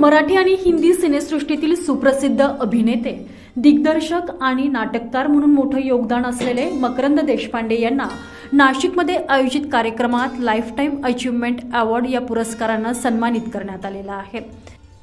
मराठी आणि हिंदी सिनेसृष्टीतील सुप्रसिद्ध अभिनेते दिग्दर्शक आणि नाटककार म्हणून मोठं योगदान असलेले मकरंद देशपांडे यांना नाशिकमध्ये आयोजित कार्यक्रमात लाईफटाईम अचीवमेंट अवॉर्ड या पुरस्कारानं सन्मानित करण्यात आलेला आहे.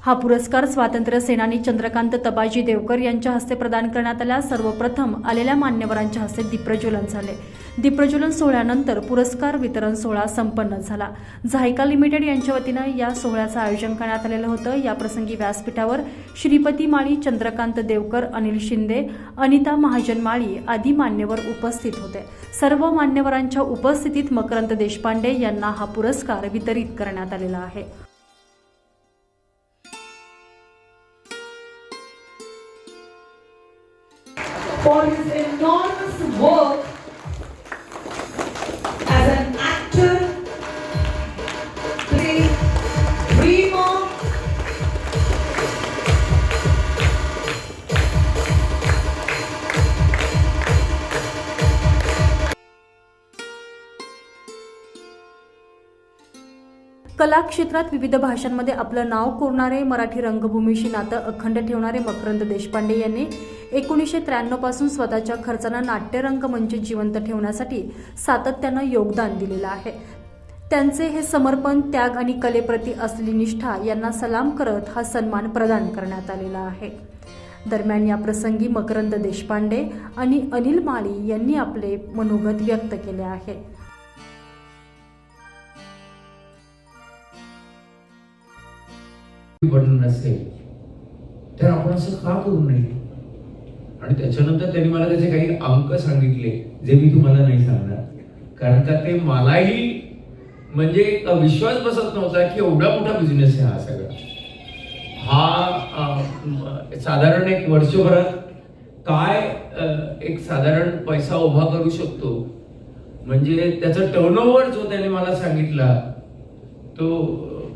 हा पुरस्कार स्वातंत्र्य सेनानी चंद्रकांत तबाजी देवकर यांच्या हस्ते प्रदान करण्यात आला. सर्वप्रथम आलेल्या मान्यवरांच्या हस्ते दीप्रज्वलन झाले. दीप्रज्वलन सोहळ्यानंतर पुरस्कार वितरण सोहळा संपन्न झाला. झायका लिमिटेड यांच्या वतीनं या सोहळ्याचं आयोजन करण्यात आलेलं होतं. याप्रसंगी व्यासपीठावर श्रीपती माळी चंद्रकांत देवकर अनिल शिंदे अनिता महाजन माळी आदी मान्यवर उपस्थित होते. सर्व मान्यवरांच्या उपस्थितीत मकरंद देशपांडे यांना हा पुरस्कार वितरित करण्यात आलेला आहे. For his enormous work as an actor, play, dreamer, कला क्षेत्रात विविध भाषांमध्ये आपलं नाव कोरणारे मराठी रंगभूमीशी नातं अखंड ठेवणारे मकरंद देशपांडे यांनी एकोणीसशे त्र्याण्णवपासून स्वतःच्या खर्चानं नाट्यरंग मंच जिवंत ठेवण्यासाठी सातत्यानं योगदान दिलेलं आहे. त्यांचे हे समर्पण त्याग आणि कलेप्रती असलेली निष्ठा यांना सलाम करत हा सन्मान प्रदान करण्यात आलेला आहे. दरम्यान या प्रसंगी मकरंद देशपांडे आणि अनिल माळी यांनी आपले मनोगत व्यक्त केले आहे. बटन नसेल तर आपण असं का करू नये? आणि त्याच्यानंतर त्यांनी मला त्याचे काही अंक सांगितले जे मी तुम्हाला नाही सांगणार. कारण का ते मलाही म्हणजे एक विश्वास बसत नव्हता की एवढा मोठा बिझनेस आहे हा सगळा. हा साधारण एक वर्षभरात काय एक साधारण पैसा उभा करू शकतो? म्हणजे त्याचा टर्नओव्हर जो त्याने मला सांगितला तो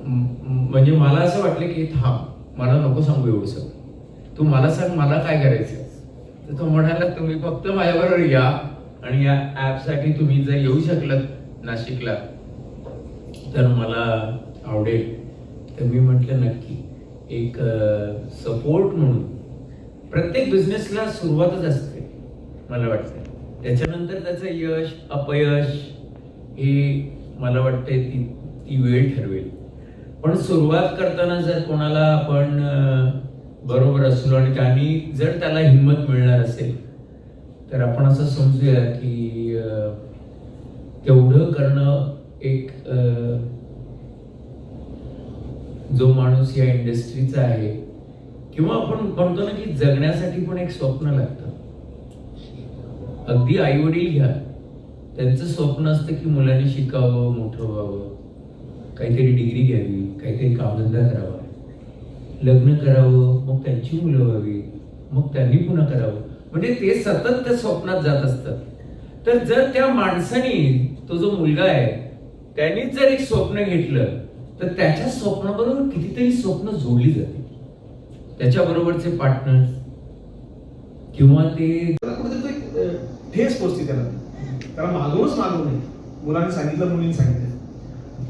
म्हणजे मला असं वाटलं की थांब मला नको सांगू एवढं सगळं. तू मला सांग मला काय करायचं तर तो म्हणाला तुम्ही फक्त माझ्याबरोबर या आणि या ॲपसाठी तुम्ही जर येऊ शकलात नाशिकला तर मला आवडेल. तर मी म्हटलं नक्की. एक सपोर्ट म्हणून. प्रत्येक बिझनेसला सुरुवातच असते मला वाटतं. त्याच्यानंतर त्याचं यश अपयश हे मला वाटते ती ती वेळ ठरवेल. पण सुरुवात करताना जर कोणाला आपण बरोबर असलो आणि त्यांनी जर त्याला हिंमत मिळणार असेल तर आपण असं समजूया की तेवढं करणं एक जो माणूस या इंडस्ट्रीचा आहे किंवा आपण म्हणतो ना की जगण्यासाठी पण एक स्वप्न लागतं. अगदी आई वडील घ्या. त्यांचं स्वप्न असतं की मुलांनी शिकावं मोठं व्हावं काहीतरी डिग्री घ्यावी काहीतरी कामधंदा करावा. लग्न करावं मग त्यांची मुलं व्हावी मग त्यांनी पुन्हा करावं. म्हणजे ते सतत त्या स्वप्नात जात असतं तर जर त्या माणसाने तो जो मुलगा आहे त्यांनी जर एक स्वप्न घेतलं तर त्याच्या स्वप्नाबरोबर कितीतरी स्वप्न जोडली जाते त्याच्या बरोबरचे पार्टनर किंवा ते एक, ठेस पोचते त्याला. त्याला मागूनच मागवू नये. मुलांनी सांगितलं मुलींनी सांगितलं.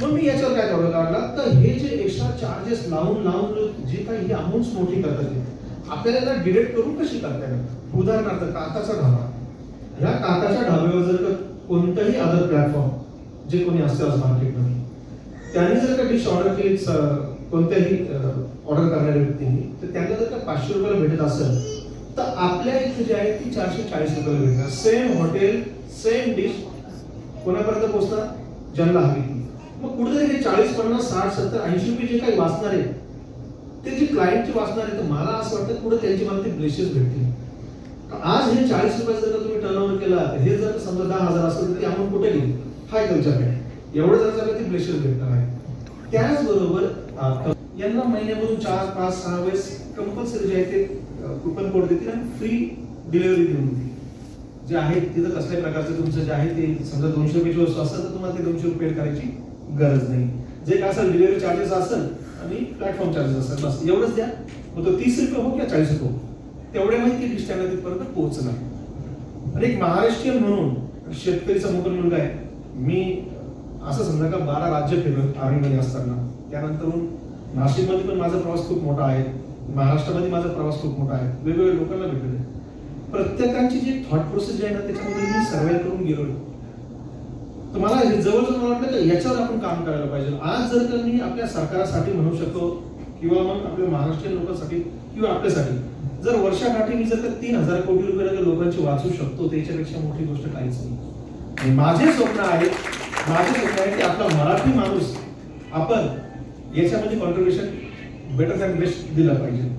मग मी याच्यावर काय करावं काढला तर हे जे एक्स्ट्रा चार्जेस लावून लावून जे काही ही अमाऊंट मोठी करतात येईल आपल्याला डिरेक्ट करून कशी करता येणार? उदाहरणार्थ काकाचा ढाबा. ह्या काकाच्या ढाब्यावर जर का कोणतंही अदर प्लॅटफॉर्म जे कोणी असतं आज मार्केटमध्ये त्यांनी जर का डिश ऑर्डर केली स- कोणत्याही ऑर्डर करणाऱ्या व्यक्तींनी तर त्यांना जर का पाचशे रुपयाला भेटत असेल तर आपल्या इथे जे आहे ती चारशे चाळीस रुपयाला भेटणार. सेम हॉटेल सेम डिश कोणापर्यंत पोहोचणार? ज्यांना हवी ती. मग कुठेतरी हे चाळीस पन्नास साठ सत्तर ऐंशी रुपये जे काही वाचणार आहे ते जे क्लायंटचे वाचणार आहे तर मला असं वाटतं पुढे त्यांची मला ते ब्लेसेस भेटतील. आज हे चाळीस रुपये जर तुम्ही टर्न केला हे जर समजा दहा हजार असेल तर ते आपण कुठे गेली? हाय तुमच्याकडे एवढं जर झालं ते ब्लेसेस भेटणार आहे त्याचबरोबर यांना महिन्यापासून चार पाच सहा वेळेस कंपल्सरी जे आहे ते कुपन कोड देतील आणि फ्री डिलिव्हरी देऊन देतील. जे आहे तिथं कसल्या प्रकारचं तुमचं जे आहे ते समजा दोनशे रुपयाची वस्तू असेल तर तुम्हाला ते दोनशे रुपये करायची. गरज नाही. जे काय असेल डिलिव्हरी चार्जेस असेल आणि प्लॅटफॉर्म चार्जेस असेल बस. एवढंच द्या. मग तो तीस रुपये हो किंवा चाळीस रुपये हो तेवढ्या माहिती डिश त्यांना तिथपर्यंत पोहोचणार. आणि एक महाराष्ट्रीयन म्हणून शेतकरीचा मोठा मुलगा आहे. मी असं समजा का बारा राज्य फिरलो आर्मीमध्ये असताना. त्यानंतरून नाशिकमध्ये पण माझा प्रवास खूप मोठा आहे. महाराष्ट्रामध्ये माझा प्रवास खूप मोठा आहे. वेगवेगळ्या लोकांना भेटले प्रत्येकाची जी थॉट प्रोसेस जी आहे ना त्याच्यामध्ये मी सर्वाईव्ह करून गेलो तर मला हे जवळजवळ मला वाटतं की याच्यावर आपण काम करायला पाहिजे. आज जर का मी आपल्या सरकारासाठी म्हणू शकतो किंवा मग आपल्या महाराष्ट्रीयन लोकांसाठी किंवा आपल्यासाठी जर वर्षाकाठी मी जर का तीन हजार कोटी रुपये लोकांची वाचू शकतो त्याच्यापेक्षा मोठी गोष्ट काहीच नाही. माझे स्वप्न आहे माझे स्वप्न आहे की आपला मराठी माणूस आपण याच्यामध्ये कॉन्ट्रीब्युशन बेटर दॅन बेस्ट दिलं पाहिजे.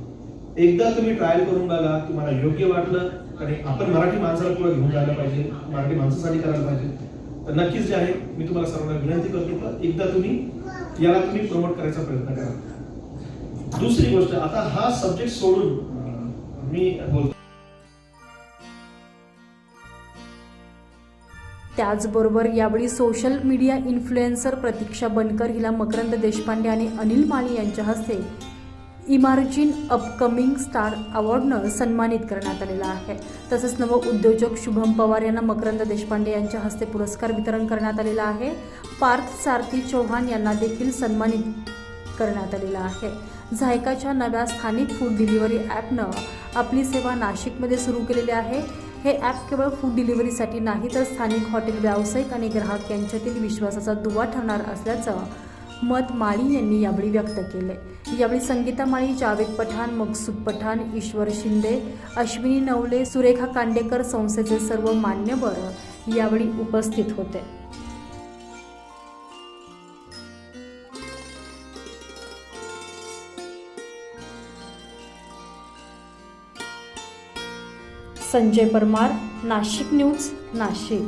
एकदा तुम्ही ट्रायल करून बघा तुम्हाला योग्य वाटलं आणि आपण मराठी माणसाला पुढे घेऊन जायला पाहिजे मराठी माणसासाठी करायला पाहिजे. तर नक्कीच जे आहे मी तुम्हाला सर्वांना विनंती करतो का एकदा तुम्ही याला तुम्ही प्रमोट करायचा प्रयत्न करा. दुसरी गोष्ट आता हा सब्जेक्ट सोडून मी बोलतो. त्याचबरोबर यावेळी social media influencer Pratiksha Bankar हिला मकरंद देशपांडे आणि अनिल माळी यांच्या हस्ते इमार्जिन अपकमिंग स्टार अवॉर्डनं सन्मानित करण्यात आलेला आहे. तसंच नव उद्योजक शुभम पवार यांना मकरंद देशपांडे यांच्या हस्ते पुरस्कार वितरण करण्यात आलेला आहे. पार्थ सारथी चौहान यांना देखील सन्मानित करण्यात आलेला आहे. झायकाच्या नव्या स्थानिक फूड डिलिव्हरी ॲपनं आपली सेवा नाशिकमध्ये सुरू केलेली आहे. हे ॲप केवळ फूड डिलिव्हरीसाठी नाही तर स्थानिक हॉटेल व्यावसायिक आणि ग्राहक यांच्यातील विश्वासाचा दुवा ठरणार असल्याचं मत माळी यांनी यावेळी व्यक्त केले यावेळी संगीता माळी जावेद पठाण मकसूद पठाण ईश्वर शिंदे अश्विनी नवले सुरेखा कांडेकर संस्थेचे सर्व मान्यवर यावेळी उपस्थित होते. संजय परमार नाशिक न्यूज नाशिक.